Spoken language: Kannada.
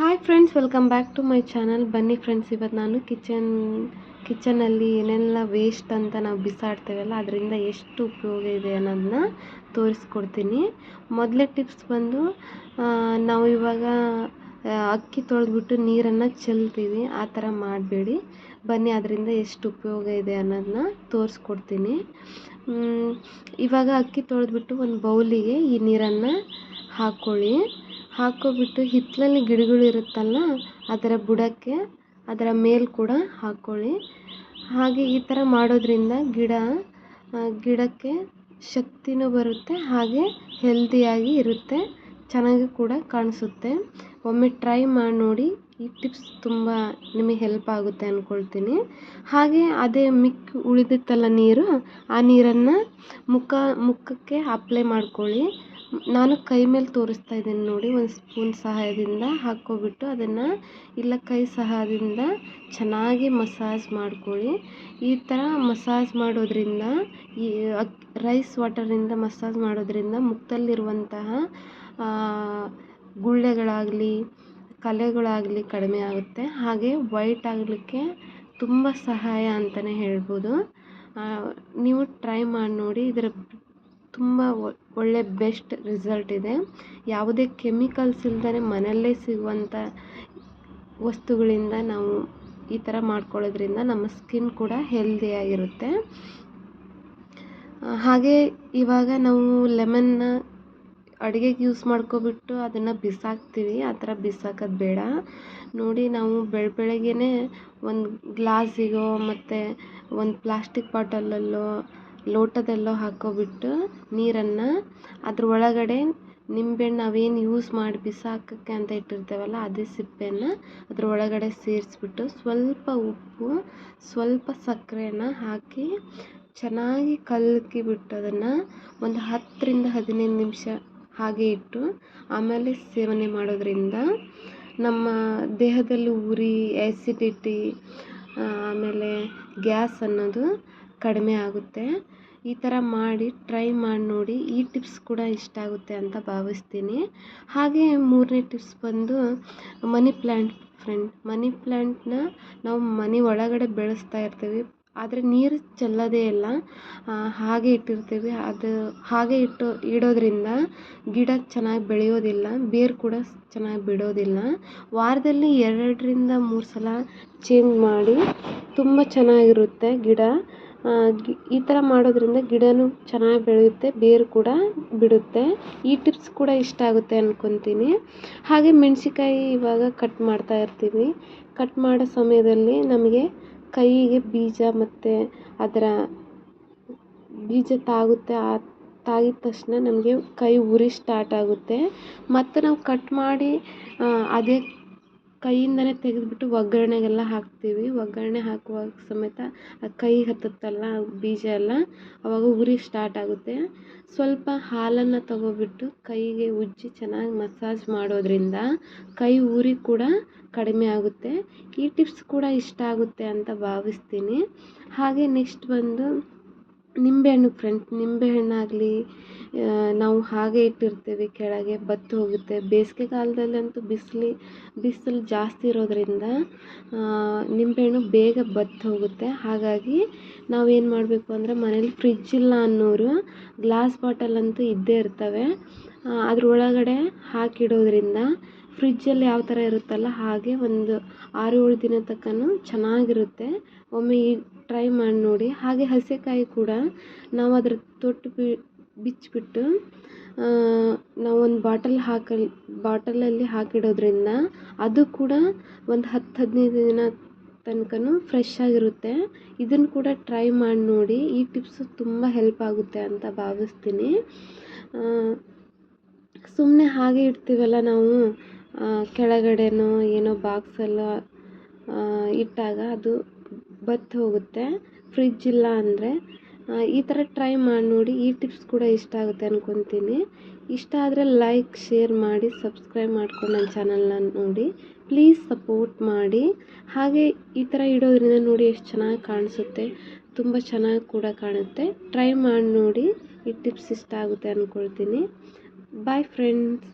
Hi friends welcome back to my channel ಬನ್ನಿ ಫ್ರೆಂಡ್ಸ್ ಇವತ್ತು ನಾನು ಕಿಚನ್ ಕಿಚನಲ್ಲಿ ಏನೆಲ್ಲ ವೇಸ್ಟ್ ಅಂತ ನಾವು ಬಿಸಾಡ್ತೇವಲ್ಲ, ಅದರಿಂದ ಎಷ್ಟು ಉಪಯೋಗ ಇದೆ ಅನ್ನೋದನ್ನ ತೋರಿಸ್ಕೊಡ್ತೀನಿ. ಮೊದಲೇ ಟಿಪ್ಸ್ ಬಂದು ನಾವು ಇವಾಗ ಅಕ್ಕಿ ತೊಳೆದ್ಬಿಟ್ಟು ನೀರನ್ನು ಚೆಲ್ತೀವಿ, ಆ ಥರ ಮಾಡಬೇಡಿ. ಬನ್ನಿ ಅದರಿಂದ ಎಷ್ಟು ಉಪಯೋಗ ಇದೆ ಅನ್ನೋದನ್ನ ತೋರಿಸ್ಕೊಡ್ತೀನಿ. ಇವಾಗ ಅಕ್ಕಿ ತೊಳೆದ್ಬಿಟ್ಟು ಒಂದು ಬೌಲಿಗೆ ಈ ನೀರನ್ನು ಹಾಕ್ಕೊಳ್ಳಿ ಹಾಕ್ಕೊಬಿಟ್ಟು ಹಿತ್ತಲಲ್ಲಿ ಗಿಡಗಳು ಇರುತ್ತಲ್ಲ, ಅದರ ಬುಡಕ್ಕೆ, ಅದರ ಮೇಲೆ ಕೂಡ ಹಾಕ್ಕೊಳ್ಳಿ ಹಾಗೆ ಈ ಥರ ಮಾಡೋದರಿಂದ ಗಿಡ ಗಿಡಕ್ಕೆ ಶಕ್ತಿನೂ ಬರುತ್ತೆ, ಹಾಗೆ ಹೆಲ್ದಿಯಾಗಿ ಇರುತ್ತೆ, ಚೆನ್ನಾಗಿ ಕೂಡ ಕಾಣಿಸುತ್ತೆ. ಒಮ್ಮೆ ಟ್ರೈ ಮಾಡಿ ನೋಡಿ, ಈ ಟಿಪ್ಸ್ ತುಂಬ ನಿಮಗೆ ಹೆಲ್ಪ್ ಆಗುತ್ತೆ ಅಂದ್ಕೊಳ್ತೀನಿ ಹಾಗೆ ಅದೇ ಮಿಕ್ಕಿ ಉಳಿದಿತ್ತಲ್ಲ ನೀರು, ಆ ನೀರನ್ನು ಮುಖ, ಮುಖಕ್ಕೆ ಅಪ್ಲೈ ಮಾಡ್ಕೊಳ್ಳಿ. ನಾನು ಕೈ ಮೇಲೆ ತೋರಿಸ್ತಾ ಇದ್ದೀನಿ ನೋಡಿ, ಒಂದು ಸ್ಪೂನ್ ಸಹಾಯದಿಂದ ಹಾಕ್ಕೊಬಿಟ್ಟು ಅದನ್ನು ಇಲ್ಲ ಕೈ ಸಹಾಯದಿಂದ ಚೆನ್ನಾಗಿ ಮಸಾಜ್ ಮಾಡ್ಕೊಳ್ಳಿ. ಈ ಥರ ಮಸಾಜ್ ಮಾಡೋದ್ರಿಂದ, ಈ ರೈಸ್ ವಾಟರಿಂದ ಮಸಾಜ್ ಮಾಡೋದ್ರಿಂದ ಮುಖದಲ್ಲಿರುವಂತಹ ಗುಳ್ಳೆಗಳಾಗಲಿ, ಕಲೆಗಳಾಗಲಿ ಕಡಿಮೆ ಆಗುತ್ತೆ. ಹಾಗೆ ವೈಟ್ ಆಗಲಿಕ್ಕೆ ತುಂಬ ಸಹಾಯ ಅಂತಲೇ ಹೇಳ್ಬೋದು. ನೀವು ಟ್ರೈ ಮಾಡಿ ನೋಡಿ, ಇದರ ತುಂಬ ಒಳ್ಳೆ ಬೆಸ್ಟ್ ರಿಸಲ್ಟ್ ಇದೆ. ಯಾವುದೇ ಕೆಮಿಕಲ್ಸ್ ಇಲ್ದೇ ಮನೆಯಲ್ಲೇ ಸಿಗುವಂಥ ವಸ್ತುಗಳಿಂದ ನಾವು ಈ ಥರ ಮಾಡ್ಕೊಳ್ಳೋದ್ರಿಂದ ನಮ್ಮ ಸ್ಕಿನ್ ಕೂಡ ಹೆಲ್ದಿಯಾಗಿರುತ್ತೆ ಹಾಗೆ ಇವಾಗ ನಾವು ಲೆಮನ್ನ ಅಡುಗೆಗೆ ಯೂಸ್ ಮಾಡ್ಕೊಬಿಟ್ಟು ಅದನ್ನು ಬಿಸಾಕ್ತೀವಿ. ಆ ಥರ ಬಿಸಾಕೋದು ಬೇಡ. ನೋಡಿ ನಾವು ಬೆಳ ಬೆಳಗ್ಗೆನೇ ಒಂದು ಗ್ಲಾಸಿಗೋ ಮತ್ತು ಒಂದು ಪ್ಲಾಸ್ಟಿಕ್ ಬಾಟಲಲ್ಲೋ ಲೋಟದಲ್ಲೋ ಹಾಕೋಬಿಟ್ಟು ನೀರನ್ನು ಅದ್ರ ಒಳಗಡೆ ನಿಂಬೆಹಣ್ಣು ನಾವೇನು ಯೂಸ್ ಮಾಡಿ ಬಿಸಾಕಕ್ಕೆ ಅಂತ ಇಟ್ಟಿರ್ತೇವಲ್ಲ ಅದೇ ಸಿಪ್ಪೆನ ಅದ್ರ ಒಳಗಡೆ ಸೇರಿಸ್ಬಿಟ್ಟು ಸ್ವಲ್ಪ ಉಪ್ಪು, ಸ್ವಲ್ಪ ಸಕ್ಕರೆನ ಹಾಕಿ ಚೆನ್ನಾಗಿ ಕಲಕಿ ಬಿಟ್ಟು ಅದನ್ನು ಒಂದು ಹತ್ತರಿಂದ ಹದಿನೈದು ನಿಮಿಷ ಹಾಗೆ ಇಟ್ಟು ಆಮೇಲೆ ಸೇವನೆ ಮಾಡೋದ್ರಿಂದ ನಮ್ಮ ದೇಹದಲ್ಲಿ ಉರಿ ಆ್ಯಸಿಡಿಟಿ ಆಮೇಲೆ ಗ್ಯಾಸ್ ಅನ್ನೋದು ಕಡಿಮೆ ಆಗುತ್ತೆ. ಈ ಥರ ಮಾಡಿ ಟ್ರೈ ಮಾಡಿ ನೋಡಿ, ಈ ಟಿಪ್ಸ್ ಕೂಡ ಇಷ್ಟ ಆಗುತ್ತೆ ಅಂತ ಭಾವಿಸ್ತೀನಿ. ಹಾಗೆ ಮೂರನೇ ಟಿಪ್ಸ್ ಬಂದು, ಮನಿ ಪ್ಲ್ಯಾಂಟ್ ಫ್ರೆಂಡ್. ಮನಿ ಪ್ಲ್ಯಾಂಟ್ನ ನಾವು ಮನೆ ಒಳಗಡೆ ಬೆಳೆಸ್ತಾ ಇರ್ತೀವಿ. ಆದರೆ ನೀರು ಚೆಲ್ಲೋದೇ ಇಲ್ಲ. ಹಾಗೆ ಇಟ್ಟಿರ್ತೀವಿ. ಅದು ಹಾಗೆ ಇಟ್ಟು, ಇಡೋದ್ರಿಂದ ಗಿಡ ಚೆನ್ನಾಗಿ ಬೆಳೆಯೋದಿಲ್ಲ. ಬೇರು ಕೂಡ ಚೆನ್ನಾಗಿ ಬಿಡೋದಿಲ್ಲ. ವಾರದಲ್ಲಿ ಎರಡರಿಂದ ಮೂರು ಸಲ ಚೇಂಜ್ ಮಾಡಿ, ತುಂಬ ಚೆನ್ನಾಗಿರುತ್ತೆ ಗಿಡ. ಈ ಥರ ಮಾಡೋದ್ರಿಂದ ಗಿಡನೂ ಚೆನ್ನಾಗಿ ಬೆಳೆಯುತ್ತೆ, ಬೇರು ಕೂಡ ಬಿಡುತ್ತೆ. ಈ ಟಿಪ್ಸ್ ಕೂಡ ಇಷ್ಟ ಆಗುತ್ತೆ ಅಂದ್ಕೊತೀನಿ ಹಾಗೆ ಮೆಣಸಿನ್ಕಾಯಿ ಇವಾಗ ಕಟ್ ಮಾಡ್ತಾ ಇರ್ತೀವಿ. ಕಟ್ ಮಾಡೋ ಸಮಯದಲ್ಲಿ ನಮಗೆ ಕೈಗೆ ಬೀಜ ಮತ್ತು ಅದರ ಬೀಜ ತಾಗುತ್ತೆ, ಆ ತಾಗಿದ ತಕ್ಷಣ ನಮಗೆ ಕೈ ಉರಿ ಸ್ಟಾರ್ಟ್ ಆಗುತ್ತೆ. ಮತ್ತು ನಾವು ಕಟ್ ಮಾಡಿ ಅದೇ ಕೈಯಿಂದನೇ ತೆಗೆದ್ಬಿಟ್ಟು ಒಗ್ಗರಣೆಗೆಲ್ಲ ಹಾಕ್ತೀವಿ. ಒಗ್ಗರಣೆ ಹಾಕುವಾಗ ಸಮೇತ ಆ ಕೈಗೆ ಹತ್ತುತ್ತಲ್ಲ ಬೀಜ ಎಲ್ಲ ಅವಾಗ ಉರಿ ಸ್ಟಾರ್ಟ್ ಆಗುತ್ತೆ. ಸ್ವಲ್ಪ ಹಾಲನ್ನು ತಗೊಬಿಟ್ಟು ಕೈಗೆ ಉಜ್ಜಿ ಚೆನ್ನಾಗಿ ಮಸಾಜ್ ಮಾಡೋದ್ರಿಂದ ಕೈ ಉರಿ ಕೂಡ ಕಡಿಮೆ ಆಗುತ್ತೆ. ಈ ಟಿಪ್ಸ್ ಕೂಡ ಇಷ್ಟ ಆಗುತ್ತೆ ಅಂತ ಭಾವಿಸ್ತೀನಿ. ಹಾಗೆ ನೆಕ್ಸ್ಟ್ ಬಂದು ನಿಂಬೆಹಣ್ಣು ಫ್ರೆಂಡ್ಸ್ ನಿಂಬೆಹಣ್ಣಾಗಲಿ ನಾವು ಹಾಗೆ ಇಟ್ಟಿರ್ತೀವಿ, ಕೆಳಗೆ ಬತ್ತಿ ಹೋಗುತ್ತೆ. ಬೇಸಿಗೆ ಕಾಲದಲ್ಲಂತೂ ಬಿಸಿಲು ಬಿಸಿಲು ಜಾಸ್ತಿ ಇರೋದರಿಂದ ನಿಂಬೆಹಣ್ಣು ಬೇಗ ಬತ್ತಿ ಹೋಗುತ್ತೆ. ಹಾಗಾಗಿ ನಾವೇನು ಮಾಡಬೇಕು ಅಂದರೆ ಮನೇಲಿ ಫ್ರಿಜ್ ಇಲ್ಲ ಅನ್ನೋರು ಗ್ಲಾಸ್ ಬಾಟಲ್ ಅಂತೂ ಇದ್ದೇ ಇರ್ತವೆ. ಅದರೊಳಗಡೆ ಹಾಕಿಡೋದ್ರಿಂದ ಫ್ರಿಜ್ಜಲ್ಲಿ ಯಾವ ಥರ ಇರುತ್ತಲ್ಲ ಹಾಗೆ ಒಂದು ಆರು ಏಳು ದಿನ ತನಕನೂ ಚೆನ್ನಾಗಿರುತ್ತೆ. ಒಮ್ಮೆ ಈ ಟ್ರೈ ಮಾಡಿ ನೋಡಿ. ಹಾಗೆ ಹಸೆಕಾಯಿ ಕೂಡ ನಾವು ಅದ್ರ ತೊಟ್ಟು ಬಿ ಬಿಚ್ಚಿಬಿಟ್ಟು ನಾವು ಒಂದು ಬಾಟಲ್ ಹಾಕಲ್, ಬಾಟಲಲ್ಲಿ ಹಾಕಿಡೋದ್ರಿಂದ ಅದು ಕೂಡ ಒಂದು ಹತ್ತು ಹದಿನೈದು ದಿನ ತನಕನೂ ಫ್ರೆಶ್ ಆಗಿರುತ್ತೆ. ಇದನ್ನು ಕೂಡ ಟ್ರೈ ಮಾಡಿ ನೋಡಿ. ಈ ಟಿಪ್ಸು ತುಂಬ ಹೆಲ್ಪ್ ಆಗುತ್ತೆ ಅಂತ ಭಾವಿಸ್ತೀನಿ. ಸುಮ್ಮನೆ ಹಾಗೆ ಇಡ್ತೀವಲ್ಲ ನಾವು. ಕೆಳಗಡೆನೋ ಏನೋ ಬಾಕ್ಸಲ್ಲೋ ಇಟ್ಟಾಗ ಅದು ಬತ್ತಿ ಹೋಗುತ್ತೆ. ಫ್ರಿಜ್ ಇಲ್ಲ ಅಂದರೆ ಈ ಥರ ಟ್ರೈ ಮಾಡಿ ನೋಡಿ, ಈ ಟಿಪ್ಸ್ ಕೂಡ ಇಷ್ಟ ಆಗುತ್ತೆ ಅಂದ್ಕೊತೀನಿ ಇಷ್ಟ ಆದರೆ ಲೈಕ್ ಶೇರ್ ಮಾಡಿ ಸಬ್ಸ್ಕ್ರೈಬ್ ಮಾಡ್ಕೊಂಡು ನನ್ನ ಚಾನಲ್ನ ನೋಡಿ. ಪ್ಲೀಸ್ ಸಪೋರ್ಟ್ ಮಾಡಿ. ಹಾಗೆ ಈ ಥರ ಇಡೋದ್ರಿಂದ ನೋಡಿ ಎಷ್ಟು ಚೆನ್ನಾಗಿ ಕಾಣಿಸುತ್ತೆ. ತುಂಬ ಚೆನ್ನಾಗಿ ಕೂಡ ಕಾಣುತ್ತೆ. ಟ್ರೈ ಮಾಡಿ ನೋಡಿ, ಈ ಟಿಪ್ಸ್ ಇಷ್ಟ ಆಗುತ್ತೆ ಅಂದ್ಕೊಳ್ತೀನಿ ಬಾಯ್ ಫ್ರೆಂಡ್ಸ್